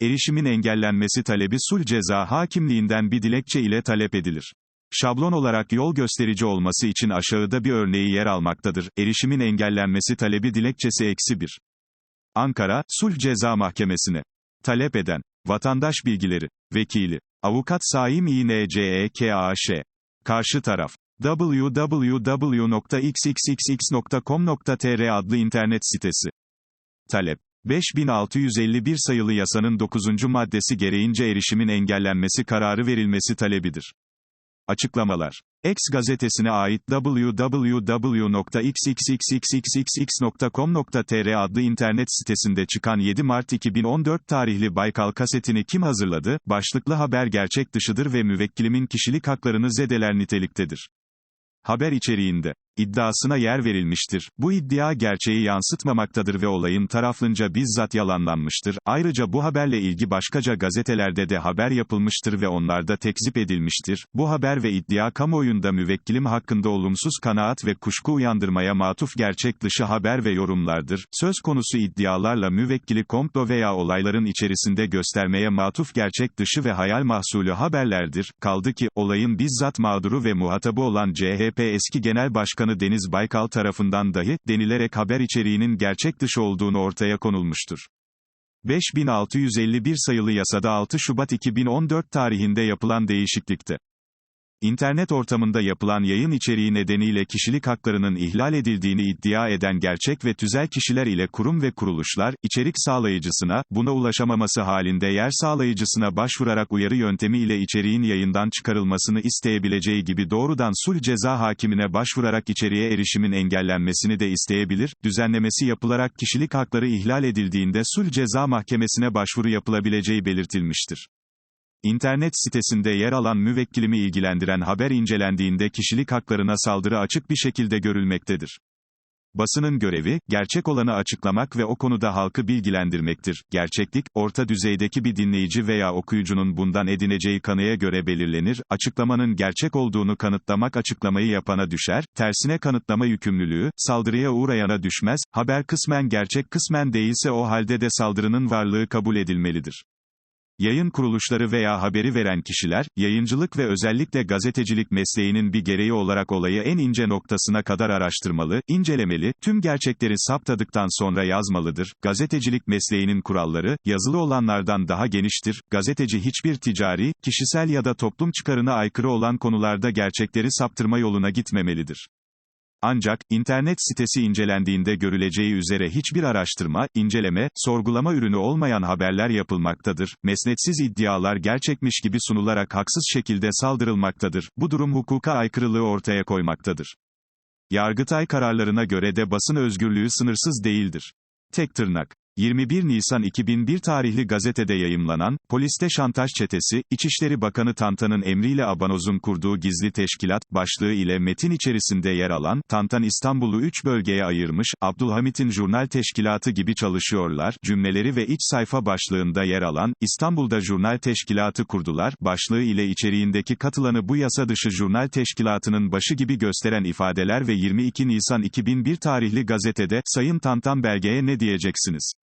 erişimin engellenmesi talebi sulh ceza hakimliğinden bir dilekçe ile talep edilir. Şablon olarak yol gösterici olması için aşağıda bir örneği yer almaktadır. Erişimin engellenmesi talebi dilekçesi eksi 1. Ankara, Sulh Ceza Mahkemesi'ne. Talep eden. Vatandaş bilgileri. Vekili. Avukat Saim İNCEKAŞ. Karşı taraf. www.xxxx.com.tr adlı internet sitesi. Talep. 5651 sayılı yasanın 9. maddesi gereğince erişimin engellenmesi kararı verilmesi talebidir. Açıklamalar. X gazetesine ait www.xxxxxxx.com.tr adlı internet sitesinde çıkan 7 Mart 2014 tarihli Baykal kasetini kim hazırladı? Başlıklı haber gerçek dışıdır ve müvekkilimin kişilik haklarını zedeler niteliktedir. Haber içeriğinde iddiasına yer verilmiştir. Bu iddia gerçeği yansıtmamaktadır ve olayın taraflınca bizzat yalanlanmıştır. Ayrıca bu haberle ilgi başkaca gazetelerde de haber yapılmıştır ve onlarda tekzip edilmiştir. Bu haber ve iddia kamuoyunda müvekkilim hakkında olumsuz kanaat ve kuşku uyandırmaya matuf gerçek dışı haber ve yorumlardır. Söz konusu iddialarla müvekkili komplo veya olayların içerisinde göstermeye matuf gerçek dışı ve hayal mahsulü haberlerdir. Kaldı ki, olayın bizzat mağduru ve muhatabı olan CHP eski Genel Başkanı Başkanı Deniz Baykal tarafından dahi, denilerek haber içeriğinin gerçek dışı olduğunu ortaya konulmuştur. 5651 sayılı yasada 6 Şubat 2014 tarihinde yapılan değişiklikte. İnternet ortamında yapılan yayın içeriği nedeniyle kişilik haklarının ihlal edildiğini iddia eden gerçek ve tüzel kişiler ile kurum ve kuruluşlar, içerik sağlayıcısına, buna ulaşamaması halinde yer sağlayıcısına başvurarak uyarı yöntemi ile içeriğin yayından çıkarılmasını isteyebileceği gibi doğrudan sulh ceza hakimine başvurarak içeriğe erişimin engellenmesini de isteyebilir, düzenlemesi yapılarak kişilik hakları ihlal edildiğinde sulh ceza mahkemesine başvuru yapılabileceği belirtilmiştir. İnternet sitesinde yer alan müvekkilimi ilgilendiren haber incelendiğinde kişilik haklarına saldırı açık bir şekilde görülmektedir. Basının görevi, gerçek olanı açıklamak ve o konuda halkı bilgilendirmektir. Gerçeklik, orta düzeydeki bir dinleyici veya okuyucunun bundan edineceği kanıya göre belirlenir. Açıklamanın gerçek olduğunu kanıtlamak açıklamayı yapana düşer. Tersine kanıtlama yükümlülüğü, saldırıya uğrayana düşmez. Haber kısmen gerçek kısmen değilse o halde de saldırının varlığı kabul edilmelidir. Yayın kuruluşları veya haberi veren kişiler, yayıncılık ve özellikle gazetecilik mesleğinin bir gereği olarak olayı en ince noktasına kadar araştırmalı, incelemeli, tüm gerçekleri saptadıktan sonra yazmalıdır. Gazetecilik mesleğinin kuralları, yazılı olanlardan daha geniştir. Gazeteci hiçbir ticari, kişisel ya da toplum çıkarına aykırı olan konularda gerçekleri saptırma yoluna gitmemelidir. Ancak, internet sitesi incelendiğinde görüleceği üzere hiçbir araştırma, inceleme, sorgulama ürünü olmayan haberler yapılmaktadır, mesnetsiz iddialar gerçekmiş gibi sunularak haksız şekilde saldırılmaktadır, bu durum hukuka aykırılığı ortaya koymaktadır. Yargıtay kararlarına göre de basın özgürlüğü sınırsız değildir. Tek tırnak. 21 Nisan 2001 tarihli gazetede yayımlanan, Poliste Şantaj Çetesi, İçişleri Bakanı Tantan'ın emriyle Abanoz'un kurduğu gizli teşkilat, başlığı ile metin içerisinde yer alan, Tantan İstanbul'u 3 bölgeye ayırmış, Abdülhamit'in jurnal teşkilatı gibi çalışıyorlar, cümleleri ve iç sayfa başlığında yer alan, İstanbul'da jurnal teşkilatı kurdular, başlığı ile içeriğindeki katılanı bu yasa dışı jurnal teşkilatının başı gibi gösteren ifadeler ve 22 Nisan 2001 tarihli gazetede, Sayın Tantan belgeye ne diyeceksiniz?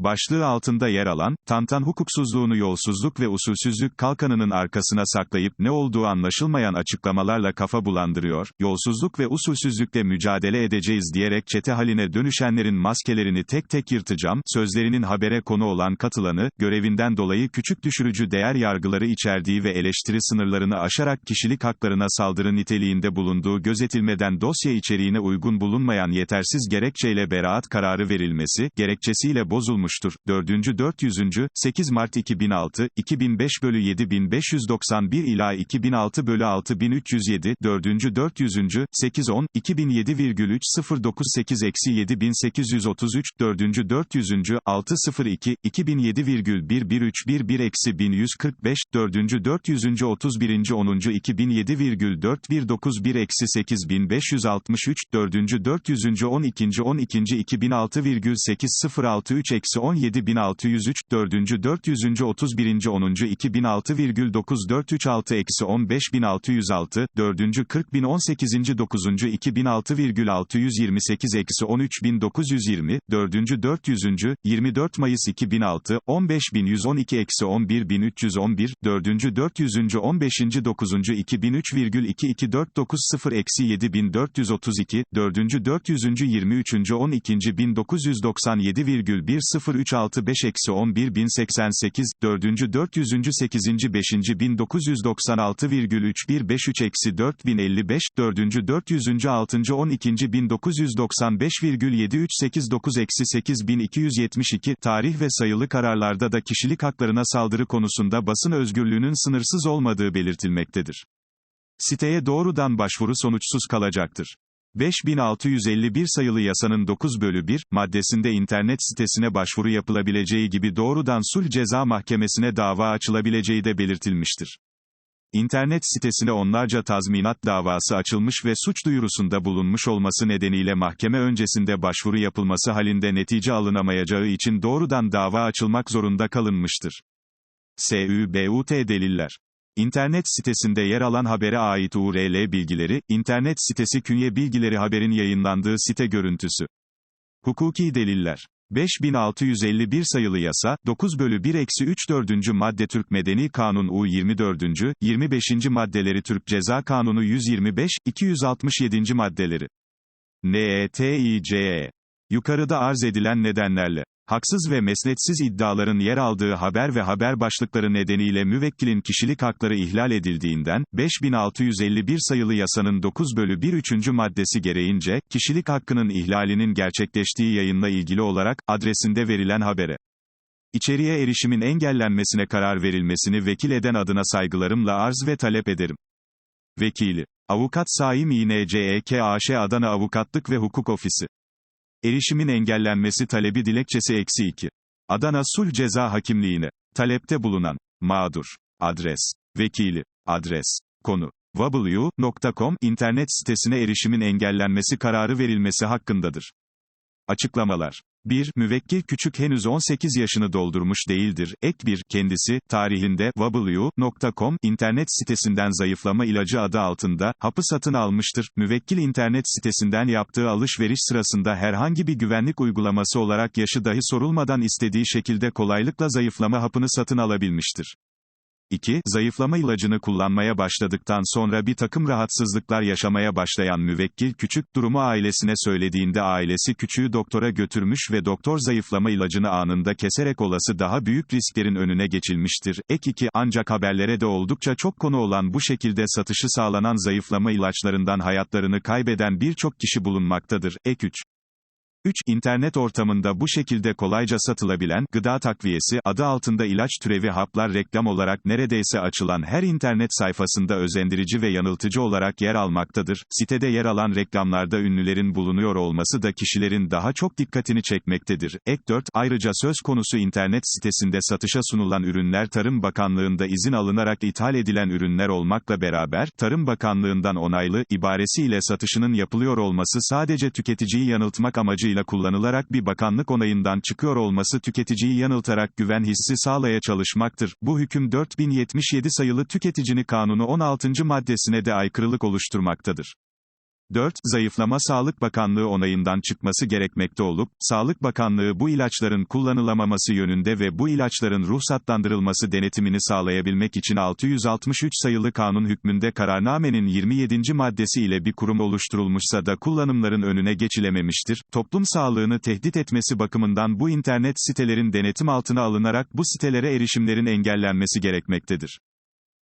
Başlığı altında yer alan, Tantan hukuksuzluğunu yolsuzluk ve usulsüzlük kalkanının arkasına saklayıp ne olduğu anlaşılmayan açıklamalarla kafa bulandırıyor, yolsuzluk ve usulsüzlükle mücadele edeceğiz diyerek çete haline dönüşenlerin maskelerini tek tek yırtacağım, sözlerinin habere konu olan katılanı, görevinden dolayı küçük düşürücü değer yargıları içerdiği ve eleştiri sınırlarını aşarak kişilik haklarına saldırı niteliğinde bulunduğu gözetilmeden dosya içeriğine uygun bulunmayan yetersiz gerekçeyle beraat kararı verilmesi, gerekçesiyle bozulmuş olmuştur. 4. 400. 8 Mart 2006, 2005 bölü 7591 ila 2006 bölü 6307, 4. 400. 8 10, 2007,3 eksi 7833, 4. 400. 602, 2007,11311 eksi 1145, 4. 400. 31. 10. 2007,4191 eksi 8563, 4. 400. 12. 12. 2006,8063 eksi 117.603, 4. 400. 31. 10. 2006,9436-15606, 4. 40.018. 9. 2006,628-13920, 4. 400. 24 Mayıs 2006, 15.112 eksi 11.311, 4. 400. 15. 9. 2003,22490-7432, 4. 400. 23. 12. 1997,10 0365-11088, 4. 408. 5. 1996,3153-4055, 4. 400. 6. 12. 1995,738-8272 tarih ve sayılı kararlarda da kişilik haklarına saldırı konusunda basın özgürlüğünün sınırsız olmadığı belirtilmektedir. Siteye doğrudan başvuru sonuçsuz kalacaktır. 5651 sayılı yasanın 9 bölü 1, maddesinde internet sitesine başvuru yapılabileceği gibi doğrudan sulh ceza mahkemesine dava açılabileceği de belirtilmiştir. İnternet sitesine onlarca tazminat davası açılmış ve suç duyurusunda bulunmuş olması nedeniyle mahkeme öncesinde başvuru yapılması halinde netice alınamayacağı için doğrudan dava açılmak zorunda kalınmıştır. SÜBUT deliller İnternet sitesinde yer alan habere ait URL bilgileri, internet sitesi künye bilgileri haberin yayınlandığı site görüntüsü. Hukuki deliller. 5651 sayılı yasa, 9 bölü 1 eksi 3 4. madde Türk Medeni Kanun U 24. 25. maddeleri Türk Ceza Kanunu 125, 267. maddeleri. NETİCE. Yukarıda arz edilen nedenlerle haksız ve mesnetsiz iddiaların yer aldığı haber ve haber başlıkları nedeniyle müvekkilin kişilik hakları ihlal edildiğinden, 5651 sayılı yasanın 9 bölü 1 3. maddesi gereğince, kişilik hakkının ihlalinin gerçekleştiği yayınla ilgili olarak, adresinde verilen habere, İçeriye erişimin engellenmesine karar verilmesini vekil eden adına saygılarımla arz ve talep ederim. Vekili. Avukat Saim İNCEK AŞ Adana Avukatlık ve Hukuk Ofisi. Erişimin engellenmesi talebi dilekçesi eksi 2. Adana Sulh Ceza Hakimliğine. Talepte bulunan. Mağdur. Adres. Vekili. Adres. Konu. www.com internet sitesine erişimin engellenmesi kararı verilmesi hakkındadır. Açıklamalar 1. Müvekkil küçük henüz 18 yaşını doldurmuş değildir. Ek 1. Kendisi, tarihinde, www.com, internet sitesinden zayıflama ilacı adı altında, hapı satın almıştır. Müvekkil internet sitesinden yaptığı alışveriş sırasında herhangi bir güvenlik uygulaması olarak yaşı dahi sorulmadan istediği şekilde kolaylıkla zayıflama hapını satın alabilmiştir. 2. Zayıflama ilacını kullanmaya başladıktan sonra bir takım rahatsızlıklar yaşamaya başlayan müvekkil küçük durumu ailesine söylediğinde ailesi küçüğü doktora götürmüş ve doktor zayıflama ilacını anında keserek olası daha büyük risklerin önüne geçilmiştir. Ek 2. Ancak haberlere de oldukça çok konu olan bu şekilde satışı sağlanan zayıflama ilaçlarından hayatlarını kaybeden birçok kişi bulunmaktadır. Ek 3. 3. İnternet ortamında bu şekilde kolayca satılabilen, gıda takviyesi, adı altında ilaç türevi haplar reklam olarak neredeyse açılan her internet sayfasında özendirici ve yanıltıcı olarak yer almaktadır. Sitede yer alan reklamlarda ünlülerin bulunuyor olması da kişilerin daha çok dikkatini çekmektedir. Ek 4. Ayrıca söz konusu internet sitesinde satışa sunulan ürünler Tarım Bakanlığı'nda izin alınarak ithal edilen ürünler olmakla beraber, Tarım Bakanlığı'ndan onaylı, ibaresiyle satışının yapılıyor olması sadece tüketiciyi yanıltmak amacı amacıyla kullanılarak bir bakanlık onayından çıkıyor olması tüketiciyi yanıltarak güven hissi sağlaya çalışmaktır. Bu hüküm 4077 sayılı Tüketicini Kanunu 16. maddesine de aykırılık oluşturmaktadır. 4. Zayıflama Sağlık Bakanlığı onayından çıkması gerekmekte olup, Sağlık Bakanlığı bu ilaçların kullanılamaması yönünde ve bu ilaçların ruhsatlandırılması denetimini sağlayabilmek için 663 sayılı kanun hükmünde kararnamenin 27. maddesi ile bir kurum oluşturulmuşsa da kullanımların önüne geçilememiştir. Toplum sağlığını tehdit etmesi bakımından bu internet sitelerin denetim altına alınarak bu sitelere erişimlerin engellenmesi gerekmektedir.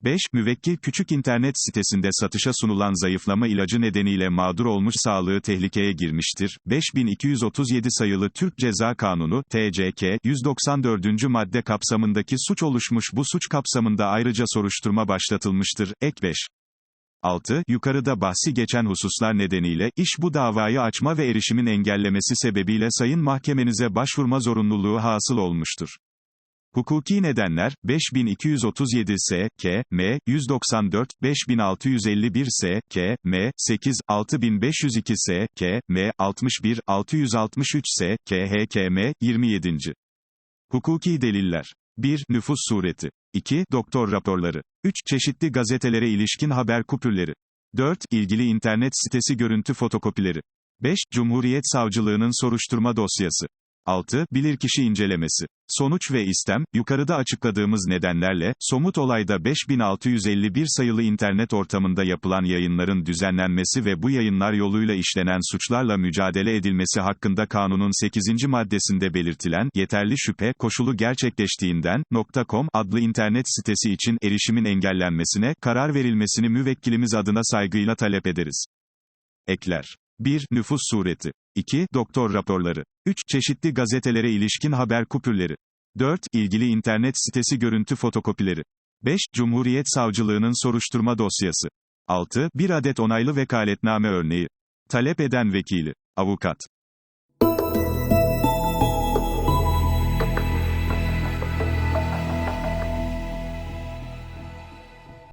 5. Müvekkil küçük internet sitesinde satışa sunulan zayıflama ilacı nedeniyle mağdur olmuş sağlığı tehlikeye girmiştir. 5237 sayılı Türk Ceza Kanunu, TCK, 194. madde kapsamındaki suç oluşmuş bu suç kapsamında ayrıca soruşturma başlatılmıştır. Ek 5. 6. Yukarıda bahsi geçen hususlar nedeniyle, iş bu davayı açma ve erişimin engellemesi sebebiyle sayın mahkemenize başvurma zorunluluğu hasıl olmuştur. Hukuki nedenler, 5237 S, K, M, 194, 5651 S, K, M, 8, 6502 S, K, M, 61, 663 S, K, H, K, M, 27. Hukuki deliller. 1. Nüfus sureti. 2. Doktor raporları. 3. Çeşitli gazetelere ilişkin haber kupürleri. 4. İlgili internet sitesi görüntü fotokopileri. 5. Cumhuriyet Savcılığının soruşturma dosyası. 6. Bilirkişi incelemesi. Sonuç ve istem, yukarıda açıkladığımız nedenlerle, somut olayda 5651 sayılı internet ortamında yapılan yayınların düzenlenmesi ve bu yayınlar yoluyla işlenen suçlarla mücadele edilmesi hakkında kanunun 8. maddesinde belirtilen, yeterli şüphe, koşulu gerçekleştiğinden, .com adlı internet sitesi için erişimin engellenmesine, karar verilmesini müvekkilimiz adına saygıyla talep ederiz. Ekler. 1. Nüfus sureti. 2. Doktor raporları. 3. Çeşitli gazetelere ilişkin haber kupürleri. 4. İlgili internet sitesi görüntü fotokopileri. 5. Cumhuriyet Savcılığının soruşturma dosyası. 6. Bir adet onaylı vekaletname örneği. Talep eden vekili. Avukat.